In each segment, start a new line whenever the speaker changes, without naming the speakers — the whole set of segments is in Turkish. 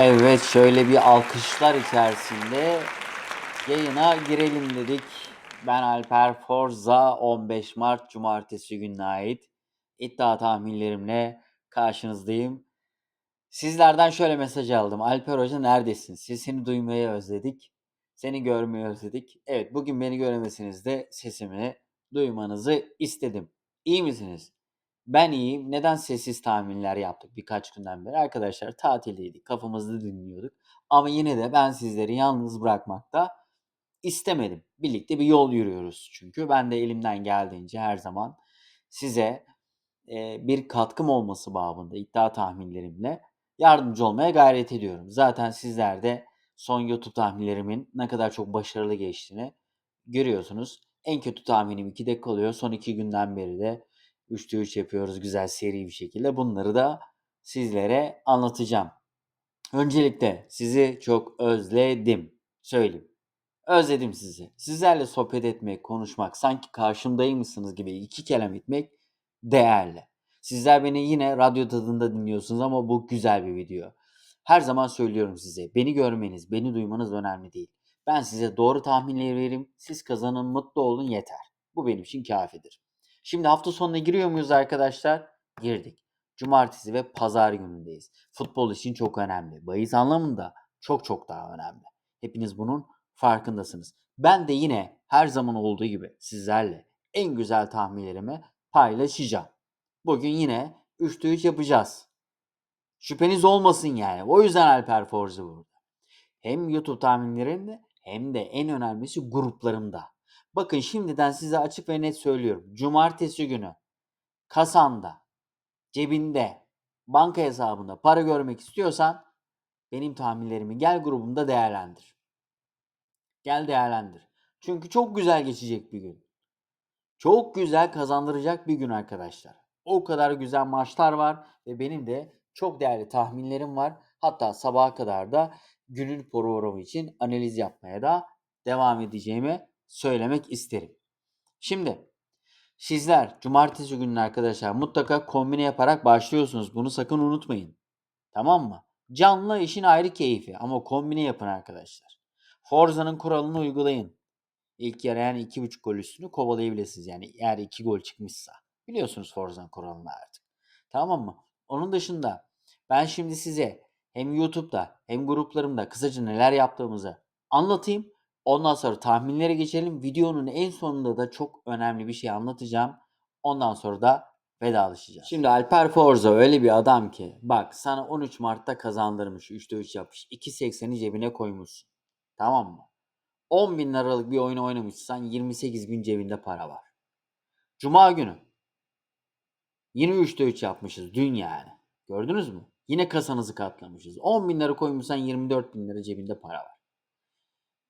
Evet şöyle bir alkışlar içerisinde yayına girelim dedik. Ben Alper Forza 15 Mart Cumartesi gününe ait iddia tahminlerimle karşınızdayım. Sizlerden şöyle mesaj aldım. Alper Hoca neredesin? Siz seni duymayı özledik. Seni görmeyi özledik. Evet bugün beni göremesiniz de sesimi duymanızı istedim. İyi misiniz? Ben iyiyim. Neden sessiz tahminler yaptık birkaç günden beri? Arkadaşlar tatildeydik. Kafamızda dinliyorduk. Ama yine de ben sizleri yalnız bırakmakta istemedim. Birlikte bir yol yürüyoruz çünkü. Ben de elimden geldiğince her zaman size e, bir katkım olması babında iddia tahminlerimle yardımcı olmaya gayret ediyorum. Zaten sizler de son YouTube tahminlerimin ne kadar çok başarılı geçtiğini görüyorsunuz. En kötü tahminim 2 dakika oluyor. Son 2 günden beri de 3'te 3 yapıyoruz güzel seri bir şekilde. Bunları da sizlere anlatacağım. Öncelikle sizi çok özledim. Söyleyeyim. Özledim sizi. Sizlerle sohbet etmek, konuşmak, sanki karşımdaymışsınız gibi iki kelam etmek değerli. Sizler beni yine radyo tadında dinliyorsunuz ama bu güzel bir video. Her zaman söylüyorum size, beni görmeniz, beni duymanız önemli değil. Ben size doğru tahminleri veririm, siz kazanın, mutlu olun yeter. Bu benim için kafidir. Şimdi hafta sonuna giriyor muyuz arkadaşlar? Girdik. Cumartesi ve pazar günündeyiz. Futbol için çok önemli. Bahis anlamında çok çok daha önemli. Hepiniz bunun farkındasınız. Ben de yine her zaman olduğu gibi sizlerle en güzel tahminlerimi paylaşacağım. Bugün yine 3'te 3 yapacağız. Şüpheniz olmasın yani. O yüzden Alper Forza burada. Hem YouTube tahminlerimde hem de en önemlisi gruplarımda. Bakın şimdiden size açık ve net söylüyorum. Cumartesi günü kasanda, cebinde, banka hesabında para görmek istiyorsan benim tahminlerimi gel grubumda değerlendir. Gel değerlendir. Çünkü çok güzel geçecek bir gün. Çok güzel kazandıracak bir gün arkadaşlar. O kadar güzel maçlar var ve benim de çok değerli tahminlerim var. Hatta sabaha kadar da günün programı için analiz yapmaya da devam edeceğimi söylemek isterim. Şimdi sizler cumartesi günü arkadaşlar mutlaka kombine yaparak başlıyorsunuz. Bunu sakın unutmayın. Tamam mı? Canlı işin ayrı keyfi ama kombine yapın arkadaşlar. Forza'nın kuralını uygulayın. İlk yarı yani 2.5 gol üstünü kovalayabilirsiniz. Yani eğer 2 gol çıkmışsa. Biliyorsunuz Forza'nın kuralını artık. Tamam mı? Onun dışında ben şimdi size hem YouTube'da hem gruplarımda kısaca neler yaptığımızı anlatayım. Ondan sonra tahminlere geçelim. Videonun en sonunda da çok önemli bir şey anlatacağım. Ondan sonra da vedalaşacağız. Şimdi Alper Forza öyle bir adam ki bak sana 13 Mart'ta kazandırmış. 3'te 3 yapmış. 2.80'i cebine koymuşsun. Tamam mı? 10 bin liralık bir oyun oynamışsan 28 bin cebinde para var. Cuma günü. Yine 3'te 3 yapmışız dün yani. Gördünüz mü? Yine kasanızı katlamışız. 10 bin lira koymuşsan 24 bin lira cebinde para var.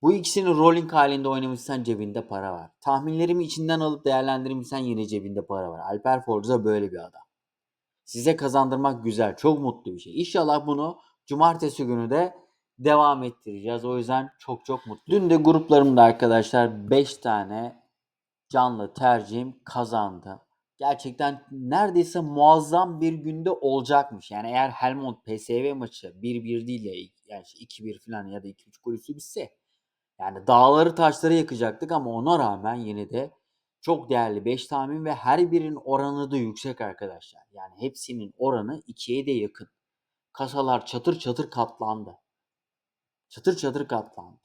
Bu ikisini rolling halinde oynamışsan cebinde para var. Tahminlerimi içinden alıp değerlendirmişsen yine cebinde para var. Alper Forza böyle bir adam. Size kazandırmak güzel, çok mutlu bir şey. İnşallah bunu cumartesi günü de devam ettireceğiz. O yüzden çok çok mutluyum. Dün de gruplarımda arkadaşlar 5 tane canlı tercihim kazandı. Gerçekten neredeyse muazzam bir günde olacakmış. Yani eğer Helmond PSV maçı 1-1 değil ya yani 2-1 falan ya da 2-3 gol üstü bitse yani dağları taşları yakacaktık ama ona rağmen yine de çok değerli 5 tahmin ve her birinin oranı da yüksek arkadaşlar. Yani hepsinin oranı 2'ye de yakın. Kasalar çatır çatır katlandı. Çatır çatır katlandı.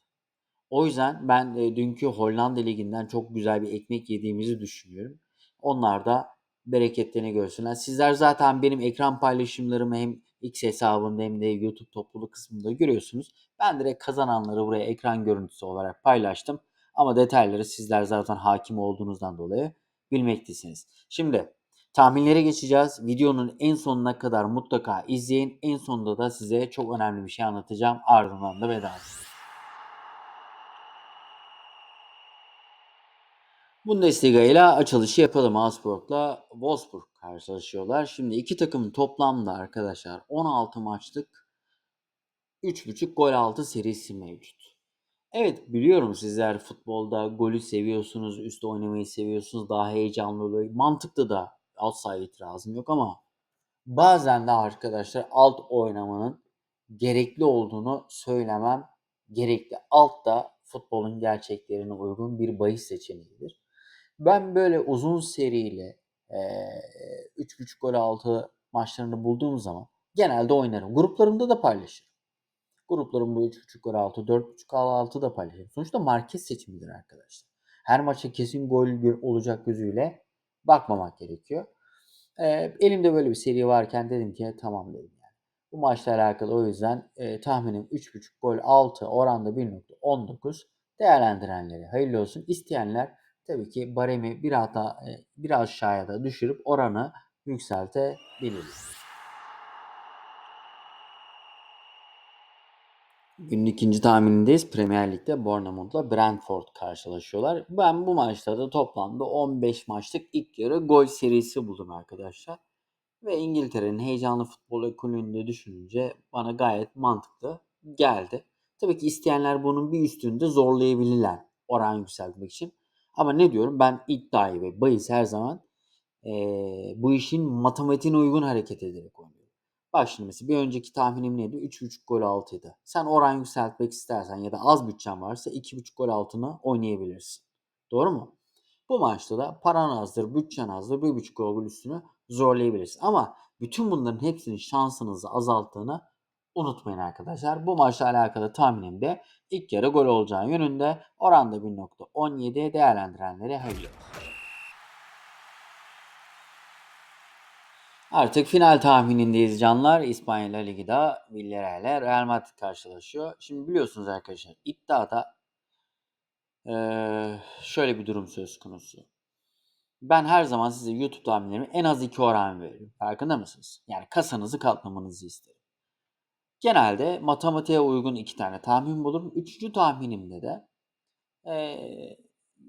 O yüzden ben e, dünkü Hollanda Ligi'nden çok güzel bir ekmek yediğimizi düşünüyorum. Onlar da bereketlerini görsünler. Sizler zaten benim ekran paylaşımlarımı hem X hesabında hem de YouTube topluluk kısmında görüyorsunuz. Ben direkt kazananları buraya ekran görüntüsü olarak paylaştım. Ama detayları sizler zaten hakim olduğunuzdan dolayı bilmektesiniz. Şimdi tahminlere geçeceğiz. Videonun en sonuna kadar mutlaka izleyin. En sonunda da size çok önemli bir şey anlatacağım. Ardından da vedalaşacağız. Bundesliga ile açılışı yapalım. Augsburg'la Wolfsburg karşılaşıyorlar. Şimdi iki takım toplamda arkadaşlar 16 maçlık 3.5 gol altı serisi mevcut. Evet biliyorum sizler futbolda golü seviyorsunuz, üstte oynamayı seviyorsunuz, daha heyecanlı oluyor. Mantıklı da outside itirazım yok ama bazen de arkadaşlar alt oynamanın gerekli olduğunu söylemem gerekli. Altta futbolun gerçeklerine uygun bir bahis seçeneğidir. Ben böyle uzun seriyle e, 3.5 gol altı maçlarını bulduğum zaman genelde oynarım. Gruplarımda da paylaşırım. Gruplarımda 3.5 gol altı, 4.5 gol altı da paylaşırım. Sonuçta market seçimidir arkadaşlar. Her maça kesin gol olacak gözüyle bakmamak gerekiyor. E, elimde böyle bir seri varken dedim ki tamam dedim yani. Bu maçla alakalı o yüzden e, tahminim 3.5 gol 6 oranda 1.19 değerlendirenleri hayırlı olsun. İsteyenler tabii ki baremi bir hata e, biraz aşağıya da düşürüp oranı yükseltebilir. Günün ikinci tahminindeyiz. Premier Lig'de Bournemouth'la Brentford karşılaşıyorlar. Ben bu maçta da toplamda 15 maçlık ilk yarı gol serisi buldum arkadaşlar. Ve İngiltere'nin heyecanlı futbol ekolünü düşününce bana gayet mantıklı geldi. Tabii ki isteyenler bunun bir üstünde zorlayabilirler oran yükseltmek için. Ama ne diyorum ben iddiayı ve bahis her zaman e, bu işin matematiğine uygun hareket ederek oynuyorum. Bak şimdi mesela bir önceki tahminim neydi? 3.5 gol altıydı. Sen oran yükseltmek istersen ya da az bütçen varsa 2.5 gol altını oynayabilirsin. Doğru mu? Bu maçta da paran azdır, bütçen azdır, 1.5 gol üstünü zorlayabilirsin. Ama bütün bunların hepsinin şansınızı azalttığını unutmayın arkadaşlar. Bu maçla alakalı tahminim de ilk yarı gol olacağı yönünde. Oranda 1.17 değerlendirenleri hayırlı Artık final tahminindeyiz canlar. İspanya La Ligi'de Villarreal Real Madrid karşılaşıyor. Şimdi biliyorsunuz arkadaşlar iddiada ee, şöyle bir durum söz konusu. Ben her zaman size YouTube tahminlerimi en az iki oran veririm. Farkında mısınız? Yani kasanızı katlamanızı isterim. Genelde matematiğe uygun iki tane tahmin bulurum. Üçüncü tahminimde de ee,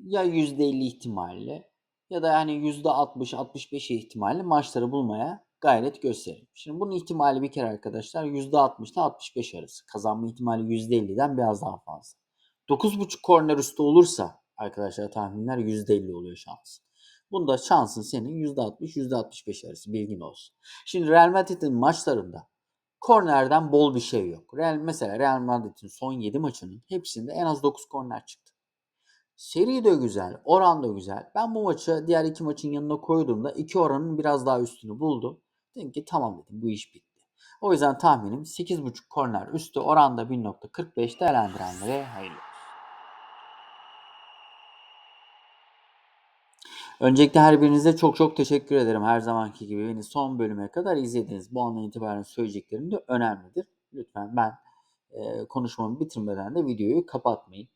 ya %50 ihtimalle ya da yani %60-65 ihtimalle maçları bulmaya gayret gösteririm. Şimdi bunun ihtimali bir kere arkadaşlar %60 ile 65 arası. Kazanma ihtimali %50'den biraz daha fazla. 9.5 korner üstü olursa arkadaşlar tahminler %50 oluyor şans. Bunda şansın senin %60-%65 arası bilgin olsun. Şimdi Real Madrid'in maçlarında kornerden bol bir şey yok. Real mesela Real Madrid'in son 7 maçının hepsinde en az 9 korner çıktı. Seri de güzel, oran da güzel. Ben bu maçı diğer iki maçın yanına koyduğumda iki oranın biraz daha üstünü buldum. Dedim ki tamam dedim bu iş bitti. O yüzden tahminim 8.5 korner üstü oranda 1.45 değerlendirenlere hayırlı Öncelikle her birinize çok çok teşekkür ederim. Her zamanki gibi beni son bölüme kadar izlediniz. Bu andan itibaren söyleyeceklerim de önemlidir. Lütfen ben e, konuşmamı bitirmeden de videoyu kapatmayın.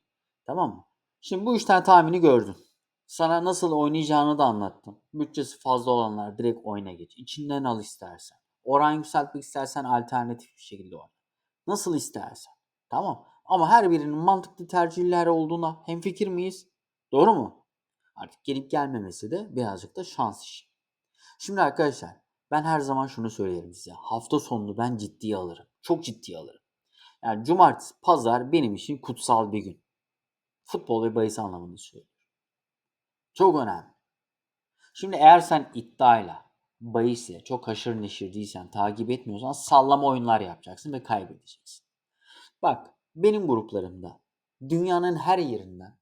Tamam mı? Şimdi bu tane tahmini gördün. Sana nasıl oynayacağını da anlattım. Bütçesi fazla olanlar direkt oyuna geç. İçinden al istersen. Oran yükseltmek istersen alternatif bir şekilde oyna. Nasıl istersen. Tamam. Ama her birinin mantıklı tercihler olduğuna hemfikir miyiz? Doğru mu? Artık gelip gelmemesi de birazcık da şans işi. Şimdi arkadaşlar ben her zaman şunu söylerim size. Hafta sonunu ben ciddiye alırım. Çok ciddiye alırım. Yani cumartesi, pazar benim için kutsal bir gün. Futbol ve bahis anlamında söylüyorum. Çok önemli. Şimdi eğer sen iddiayla, bahisle çok haşır neşir değilsen, takip etmiyorsan sallama oyunlar yapacaksın ve kaybedeceksin. Bak benim gruplarımda dünyanın her yerinden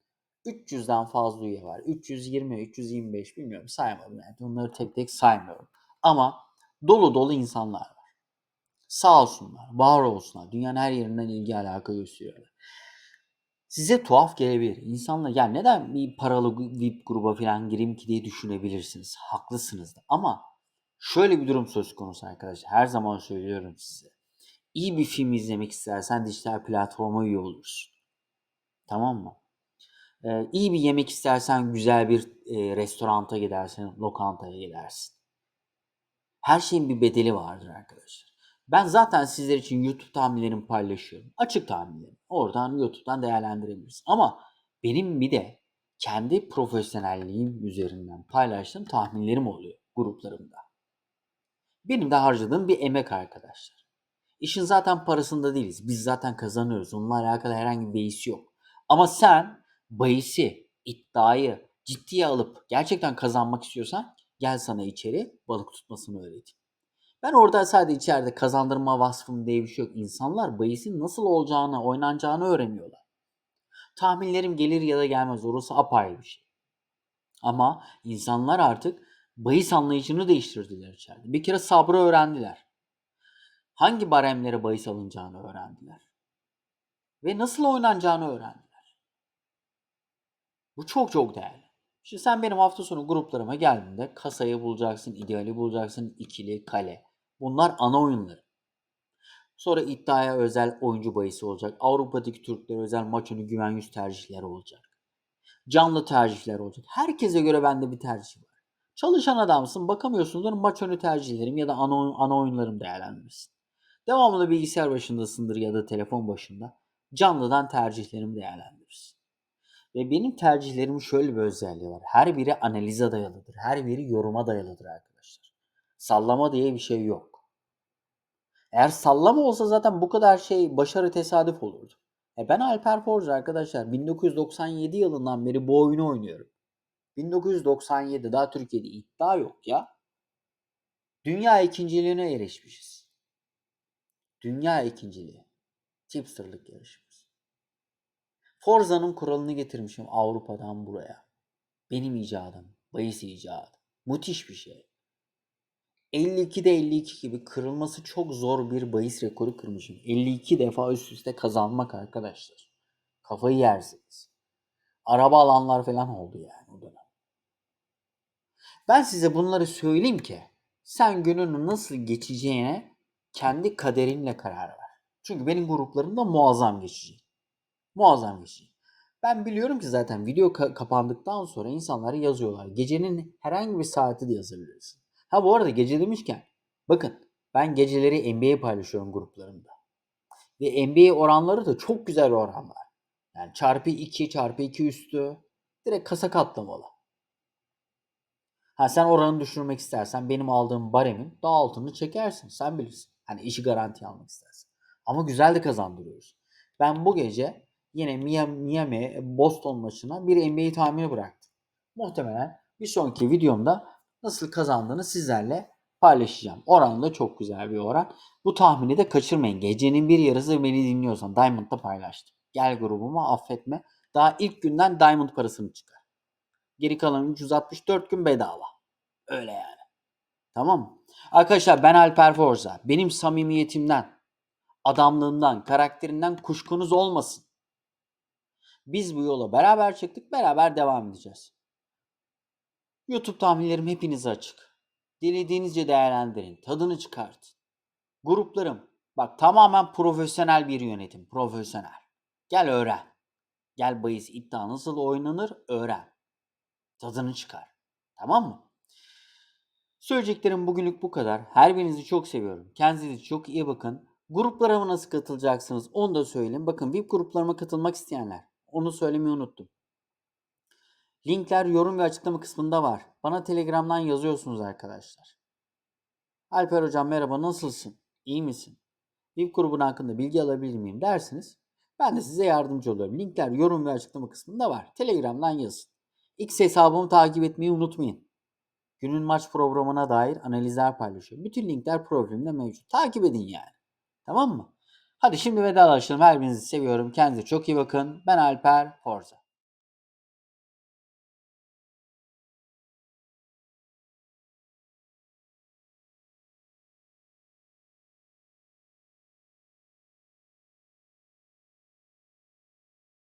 300'den fazla üye var. 320, 325 bilmiyorum saymadım yani. Onları tek tek saymıyorum. Ama dolu dolu insanlar var. Sağ olsunlar, var olsunlar. Dünyanın her yerinden ilgi alaka gösteriyorlar. Size tuhaf gelebilir. İnsanlar ya neden bir paralı VIP gruba falan gireyim ki diye düşünebilirsiniz. Haklısınız da. Ama şöyle bir durum söz konusu arkadaşlar. Her zaman söylüyorum size. İyi bir film izlemek istersen dijital platforma üye olursun. Tamam mı? Ee, iyi bir yemek istersen güzel bir e, restoranta gidersin, lokantaya gidersin. Her şeyin bir bedeli vardır arkadaşlar. Ben zaten sizler için YouTube tahminlerimi paylaşıyorum. Açık tahminlerim. Oradan YouTube'dan değerlendirebiliriz. Ama benim bir de kendi profesyonelliğim üzerinden paylaştığım tahminlerim oluyor gruplarımda. Benim de harcadığım bir emek arkadaşlar. İşin zaten parasında değiliz. Biz zaten kazanıyoruz. Onunla alakalı herhangi bir beis yok. Ama sen bahisi, iddiayı ciddiye alıp gerçekten kazanmak istiyorsan gel sana içeri balık tutmasını öğreteyim. Ben orada sadece içeride kazandırma vasfım diye bir şey yok. İnsanlar bahisin nasıl olacağını, oynanacağını öğreniyorlar. Tahminlerim gelir ya da gelmez. Orası apayrı bir şey. Ama insanlar artık bahis anlayışını değiştirdiler içeride. Bir kere sabrı öğrendiler. Hangi baremlere bahis alınacağını öğrendiler. Ve nasıl oynanacağını öğrendiler. Bu çok çok değerli. Şimdi sen benim hafta sonu gruplarıma geldiğinde kasayı bulacaksın, ideali bulacaksın, ikili, kale. Bunlar ana oyunları. Sonra iddiaya özel oyuncu bahisi olacak. Avrupa'daki Türklere özel maç önü güven yüz tercihleri olacak. Canlı tercihler olacak. Herkese göre bende bir tercih var. Çalışan adamsın bakamıyorsundur maç önü tercihlerim ya da ana, ana oyunlarım değerlendirirsin. Devamlı bilgisayar başındasındır ya da telefon başında. Canlıdan tercihlerimi değerlendirirsin. Ve benim tercihlerimin şöyle bir özelliği var. Her biri analize dayalıdır. Her biri yoruma dayalıdır arkadaşlar. Sallama diye bir şey yok. Eğer sallama olsa zaten bu kadar şey başarı tesadüf olurdu. E ben Alper Forza arkadaşlar 1997 yılından beri bu oyunu oynuyorum. 1997 daha Türkiye'de iddia yok ya. Dünya ikinciliğine erişmişiz. Dünya ikinciliği. Tipsterlık yarışımız. Forza'nın kuralını getirmişim Avrupa'dan buraya. Benim icadım. Bayis icadı. Müthiş bir şey. 52'de 52 gibi kırılması çok zor bir bahis rekoru kırmışım. 52 defa üst üste kazanmak arkadaşlar. Kafayı yersiniz. Araba alanlar falan oldu yani o dönem. Ben size bunları söyleyeyim ki sen gününü nasıl geçeceğine kendi kaderinle karar ver. Çünkü benim gruplarımda muazzam geçecek. Muazzam geçecek. Ben biliyorum ki zaten video ka- kapandıktan sonra insanlara yazıyorlar. Gecenin herhangi bir saati de yazabilirsin. Ha bu arada gece demişken bakın ben geceleri NBA paylaşıyorum gruplarımda. Ve NBA oranları da çok güzel oranlar. Yani çarpı 2 çarpı 2 üstü direkt kasa katlamalı. Ha sen oranı düşürmek istersen benim aldığım baremin daha altını çekersin. Sen bilirsin. Hani işi garanti almak istersen. Ama güzel de kazandırıyoruz. Ben bu gece yine Miami, Miami Boston maçına bir NBA tahmini bıraktım. Muhtemelen bir sonraki videomda nasıl kazandığını sizlerle paylaşacağım. Oran da çok güzel bir oran. Bu tahmini de kaçırmayın. Gecenin bir yarısı beni dinliyorsan Diamond'da paylaştım. Gel grubuma affetme. Daha ilk günden Diamond parasını çıkar. Geri kalan 364 gün bedava. Öyle yani. Tamam mı? Arkadaşlar ben Alper Forza. Benim samimiyetimden, adamlığından, karakterinden kuşkunuz olmasın. Biz bu yola beraber çıktık, beraber devam edeceğiz. YouTube tahminlerim hepinize açık. Dilediğinizce değerlendirin, tadını çıkartın. Gruplarım, bak tamamen profesyonel bir yönetim, profesyonel. Gel öğren. Gel bahis iddia nasıl oynanır öğren. Tadını çıkar. Tamam mı? Söyleyeceklerim bugünlük bu kadar. Her birinizi çok seviyorum. Kendinize çok iyi bakın. Gruplarıma nasıl katılacaksınız onu da söyleyeyim. Bakın VIP gruplarıma katılmak isteyenler. Onu söylemeyi unuttum. Linkler yorum ve açıklama kısmında var. Bana Telegram'dan yazıyorsunuz arkadaşlar. Alper hocam merhaba nasılsın? İyi misin? VIP grubun hakkında bilgi alabilir miyim dersiniz. Ben de size yardımcı oluyorum. Linkler yorum ve açıklama kısmında var. Telegram'dan yazın. X hesabımı takip etmeyi unutmayın. Günün maç programına dair analizler paylaşıyorum. Bütün linkler profilimde mevcut. Takip edin yani. Tamam mı? Hadi şimdi vedalaşalım. Her birinizi seviyorum. Kendinize çok iyi bakın. Ben Alper Forza.